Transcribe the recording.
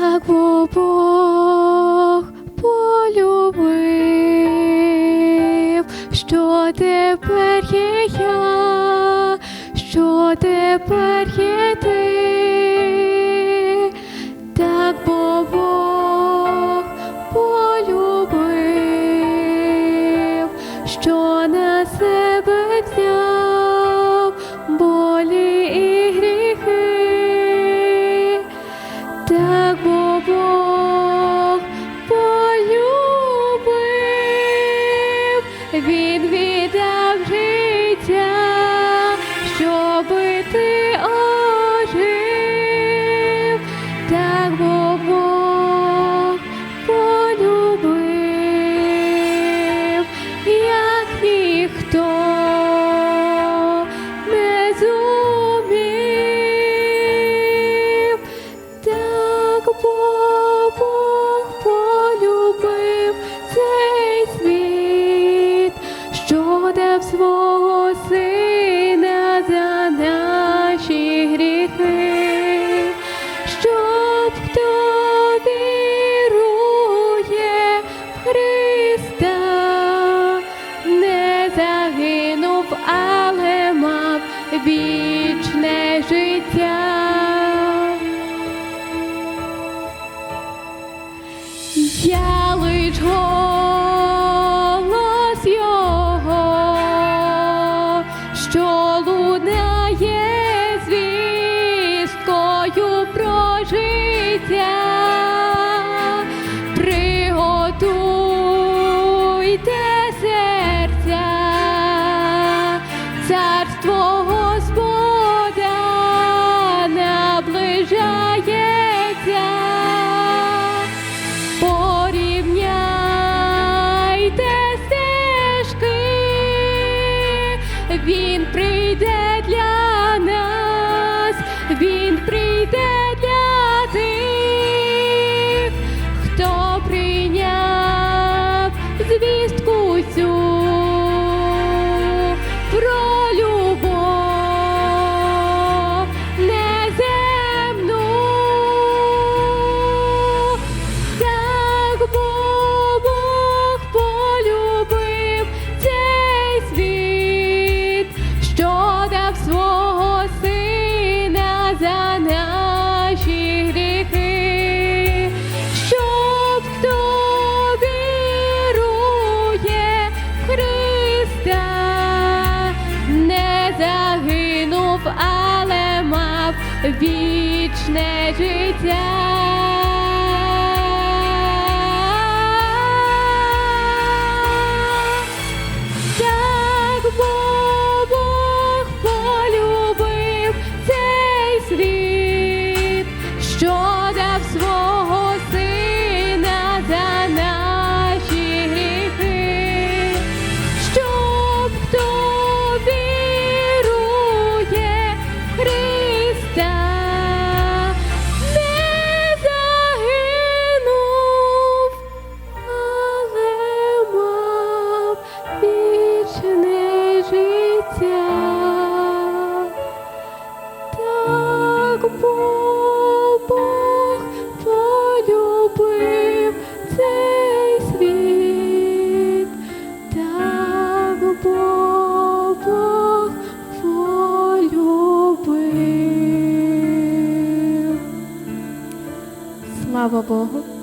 як во Бог полюбив, що тепер є я, що тепер є ти. 我 вічне життя. Я лиш prijdete вічне життя. Baba